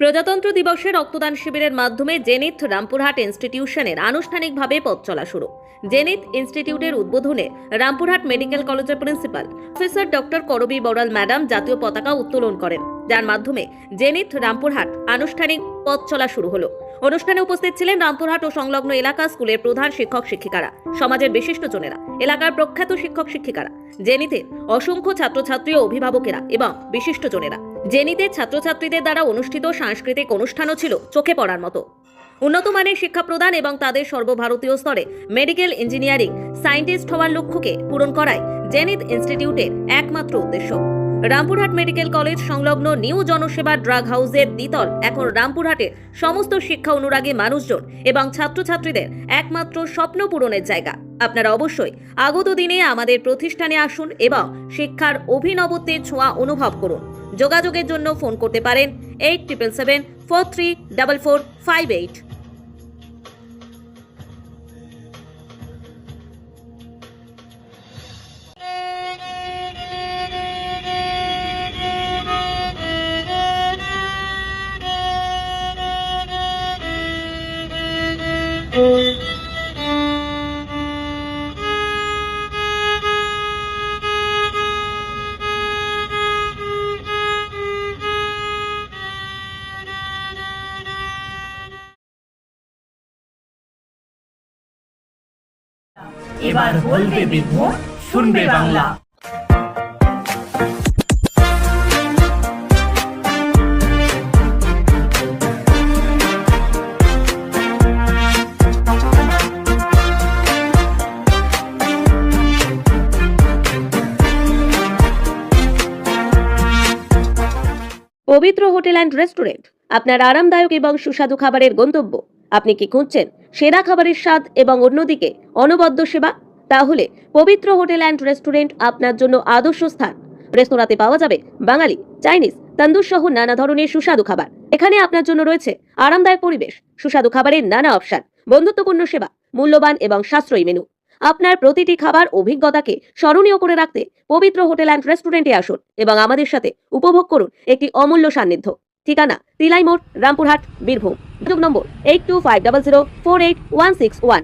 প্রজাতন্ত্র দিবসে রক্তদান শিবিরের মাধ্যমে জেনিথ রামপুরহাট ইনস্টিটিউশনের আনুষ্ঠানিকভাবে পথ চলা শুরু। জেনিথ ইনস্টিটিউটের উদ্বোধনে Rampurhat medical college principal, professor doctor Karabi Boral madam জাতীয় পতাকা উত্তোলন করেন। যার মাধ্যমে জেনিথ রামপুরহাট আনুষ্ঠানিক পথ চলা শুরু হলো। অনুষ্ঠানে উপস্থিত ছিলেন রামপুরহাট ও সংলগ্ন এলাকা স্কুলের প্রধান শিক্ষক শিক্ষিকারা, সমাজের বিশিষ্ট বিশিষ্টজনেরা এলাকার প্রখ্যাত শিক্ষক শিক্ষিকারা, জেনিথের অসংখ্য ছাত্রছাত্রী ও অভিভাবকেরা এবং বিশিষ্ট বিশিষ্টজনেরা জেনিতে ছাত্রছাত্রীদের দ্বারা অনুষ্ঠিত সাংস্কৃতিক অনুষ্ঠানও ছিল চোখে পড়ার মতো। উন্নত মানের শিক্ষা প্রদান এবং তাদের সর্বভারতীয় স্তরে মেডিকেল ইঞ্জিনিয়ারিং সায়েন্টিস্ট হওয়ার লক্ষ্যকে পূরণ করাই জেনিত ইনস্টিটিউটের একমাত্র উদ্দেশ্য। রামপুরহাট মেডিকেল কলেজ সংলগ্ন নিউ জনসেবা ড্রাগ হাউসের দ্বিতল। এখন রামপুরহাটের সমস্ত শিক্ষা অনুরাগী মানুষজন এবং ছাত্রছাত্রীদের একমাত্র স্বপ্ন পূরণের জায়গা। আপনারা অবশ্যই আগত দিনে আমাদের প্রতিষ্ঠানে আসুন এবং শিক্ষার অভিনবত্বের ছোঁয়া অনুভব করুন। যোগাযোগের জন্য ফোন করতে পারেন eight triple seven four three double four five eight. এবার বলবে শুনবে বাংলা। পবিত্র হোটেল অ্যান্ড রেস্টুরেন্ট আপনার আরামদায়ক এবং সুস্বাদু খাবারের গন্তব্য। আপনি কি খুঁজছেন সেরা খাবারের স্বাদ এবং অন্যদিকে অনবদ্য সেবা? তাহলে পবিত্র হোটেল অ্যান্ড রেস্টুরেন্ট আপনার জন্য আদর্শ স্থান। রেস্তোরাঁতে পাওয়া যাবে বাঙালি, চাইনিজ, তন্দুর সহ নানা ধরনের সুস্বাদু খাবার। এখানে আপনার জন্য রয়েছে আরামদায়ক পরিবেশ, সুস্বাদু খাবারের নানা অপশন, বন্ধুত্বপূর্ণ সেবা, মূল্যবান এবং সাশ্রয়ী মেনু। আপনার প্রতিটি খাবার অভিজ্ঞতাকে স্মরণীয় করে রাখতে পবিত্র হোটেল অ্যান্ড রেস্টুরেন্টে আসুন এবং আমাদের সাথে উপভোগ করুন একটি অমূল্য সান্নিধ্য। ঠিকানা তিলাই মোড়, রামপুরহাট, বীরভূম। যোগ নম্বর eight two five double zero four eight one six one